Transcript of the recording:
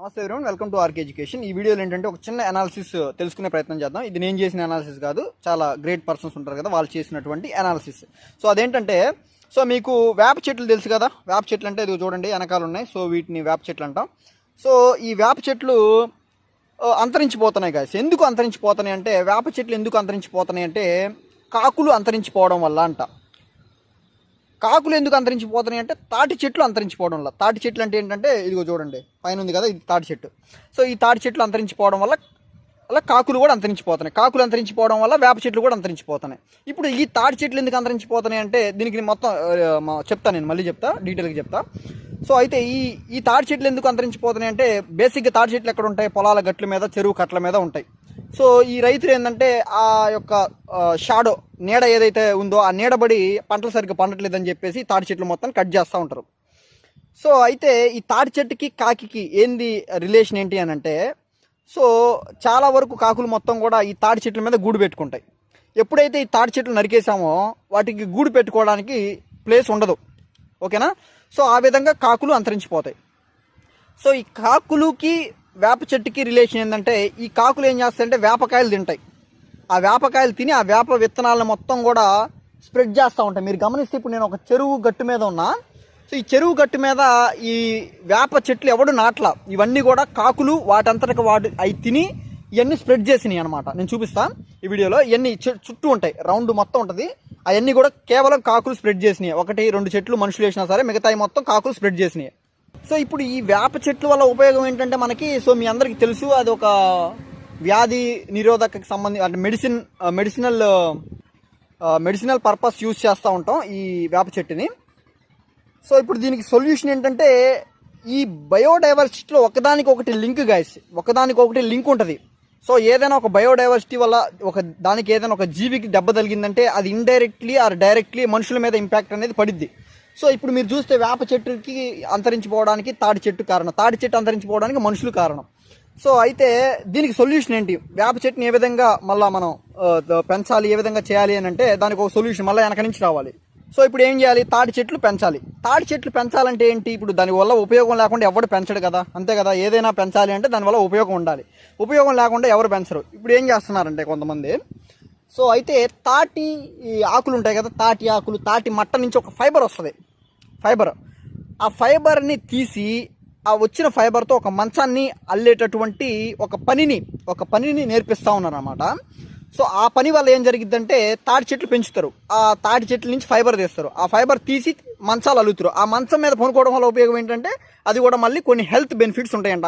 నమస్తే everyone welcome to RK education ఈ వీడియోలో ఏంటంటే ఒక చిన్న అనాలిసిస్ తెలుసుకునే ప్రయత్నం చేద్దాం. ఇది నేను చేసిన అనాలిసిస్ కాదు చాలా గ్రేట్ పర్సన్స్ ఉంటారు కదా వాళ్ళు చేసినటువంటి అనాలిసిస్ సో అదేంటంటే సో మీకు వేప చెట్లు తెలుసు కదా వేప చెట్లు అంటే ఇది చూడండి వెనకాల ఉన్నాయి. సో వీటిని వేప చెట్లు అంటాం. సో ఈ వేప చెట్లు అంతరించిపోతున్నాయి గాయస్ ఎందుకు అంతరించిపోతున్నాయి అంటే వేప చెట్లు ఎందుకు అంతరించిపోతున్నాయి అంటే కాకులు అంతరించిపోవడం వల్ల అంట. కాకులు ఎందుకు అంతరించిపోతున్నాయి అంటే తాటి చెట్లు అంతరించిపోవడం వల్ల. తాటి చెట్లు అంటే ఏంటంటే ఇదిగో చూడండి పైన ఉంది కదా ఇది తాటి చెట్టు. సో ఈ తాటి చెట్లు అంతరించిపోవడం వల్ల అలా కాకులు కూడా అంతరించిపోతున్నాయి. కాకులు అంతరించిపోవడం వల్ల వేప చెట్లు కూడా అంతరించిపోతున్నాయి. ఇప్పుడు ఈ తాటి చెట్లు ఎందుకు అంతరించిపోతున్నాయి అంటే దీనికి నేను మొత్తం చెప్తాను మా- నేను మళ్ళీ చెప్తా డీటెయిల్గా చెప్తా. సో అయితే ఈ ఈ తాటి చెట్లు ఎందుకు అంతరించిపోతున్నాయి అంటే బేసిక్గా తాటి చెట్లు ఎక్కడ ఉంటాయి? పొలాల గట్ల మీద చెరువు కట్ల మీద ఉంటాయి. సో ఈ రైతులు ఏంటంటే ఆ యొక్క షాడో నీడ ఏదైతే ఉందో ఆ నీడబడి పంటలు సరిగ్గా పండట్లేదని చెప్పేసి తాటి చెట్లు మొత్తం కట్ చేస్తూ ఉంటారు. సో అయితే ఈ తాటి చెట్టుకి కాకికి ఏంది రిలేషన్ ఏంటి అని అంటే సో చాలా వరకు కాకులు మొత్తం కూడా ఈ తాటి చెట్ల మీద గూడు పెట్టుకుంటాయి. ఎప్పుడైతే ఈ తాటి చెట్లు నరికేసామో వాటికి గూడు పెట్టుకోవడానికి ప్లేస్ ఉండదు. ఓకేనా? సో ఆ విధంగా కాకులు అంతరించిపోతాయి. సో ఈ కాకులుకి వేప చెట్టుకి రిలేషన్ ఏంటంటే ఈ కాకులు ఏం చేస్తాయంటే వేపకాయలు తింటాయి. ఆ వేపకాయలు తిని ఆ వేప విత్తనాలను మొత్తం కూడా స్ప్రెడ్ చేస్తూ ఉంటాయి. మీరు గమనిస్తే ఇప్పుడు నేను ఒక చెరువు గట్టు మీద ఉన్నా. సో ఈ చెరువు గట్టు మీద ఈ వేప చెట్లు ఎవడు నాట్ల? ఇవన్నీ కూడా కాకులు వాటంతటికి వాటి అవి తిని ఇవన్నీ స్ప్రెడ్ చేసినాయి అనమాట నేను చూపిస్తాను ఈ వీడియోలో ఇవన్నీ చు- చుట్టూ ఉంటాయి. రౌండ్ మొత్తం ఉంటుంది. అవన్నీ కూడా కేవలం కాకులు స్ప్రెడ్ చేసినాయి. ఒకటి రెండు చెట్లు మనుషులు వేసినా సరే మిగతాయి మొత్తం కాకులు స్ప్రెడ్ చేసినాయి. సో ఇప్పుడు ఈ వేప చెట్ల వల్ల ఉపయోగం ఏంటంటే మనకి సో మీ అందరికీ తెలుసు అది ఒక వ్యాధి నిరోధక సంబంధించి అంటే medicine medicinal medicinal purpose use చేస్తూ ఉంటాం ఈ వేప చెట్టుని. సో ఇప్పుడు దీనికి సొల్యూషన్ ఏంటంటే ఈ బయోడైవర్సిటీలో ఒకదానికి ఒకటి లింక్ గాయస్ ఒకదానికి ఒకటి లింక్ ఉంటుంది. సో ఏదైనా ఒక బయోడైవర్సిటీ వల్ల ఒక దానికి ఏదైనా ఒక జీవికి దెబ్బ తగిలిందంటే అది ఇండైరెక్ట్లీ ఆర్ డైరెక్ట్లీ మనుషుల మీద ఇంపాక్ట్ అనేది పడిద్ది. సో ఇప్పుడు మీరు చూస్తే వేప చెట్టుకి అంతరించిపోవడానికి తాడి చెట్టు కారణం. తాడి చెట్టు అంతరించిపోవడానికి మనుషులు కారణం. సో అయితే దీనికి సొల్యూషన్ ఏంటి? వేప చెట్టుని ఏ విధంగా మళ్ళీ మనం పెంచాలి ఏ విధంగా చేయాలి అని అంటే దానికి ఒక సొల్యూషన్ మళ్ళీ వెనక నుంచి రావాలి. సో ఇప్పుడు ఏం చేయాలి? తాటి చెట్లు పెంచాలి. తాటి చెట్లు పెంచాలంటే ఏంటి? ఇప్పుడు దానివల్ల ఉపయోగం లేకుండా ఎవరు పెంచడు కదా? అంతే కదా? ఏదైనా పెంచాలి అంటే దానివల్ల ఉపయోగం ఉండాలి. ఉపయోగం లేకుండా ఎవరు పెంచరు? ఇప్పుడు ఏం చేస్తున్నారంటే కొంతమంది సో అయితే తాటి ఈ ఆకులు ఉంటాయి కదా తాటి ఆకులు తాటి మట్ట నుంచి ఒక ఫైబర్ వస్తుంది. ఫైబర్. ఆ ఫైబర్ని తీసి ఆ వచ్చిన ఫైబర్తో ఒక మంచాన్ని అల్లేటటువంటి ఒక పనిని ఒక పనిని నేర్పిస్తూ ఉన్నారన్నమాట. సో ఆ పని వల్ల ఏం జరిగిద్దంటే తాటి చెట్లు పెంచుతారు. ఆ తాటి చెట్ల నుంచి ఫైబర్ తీస్తారు. ఆ ఫైబర్ తీసి మంచాలు అల్లుతారు. ఆ మంచం మీద పనుకోవడం వల్ల ఉపయోగం ఏంటంటే అది కూడా మళ్ళీ కొన్ని హెల్త్ బెనిఫిట్స్ ఉంటాయంట.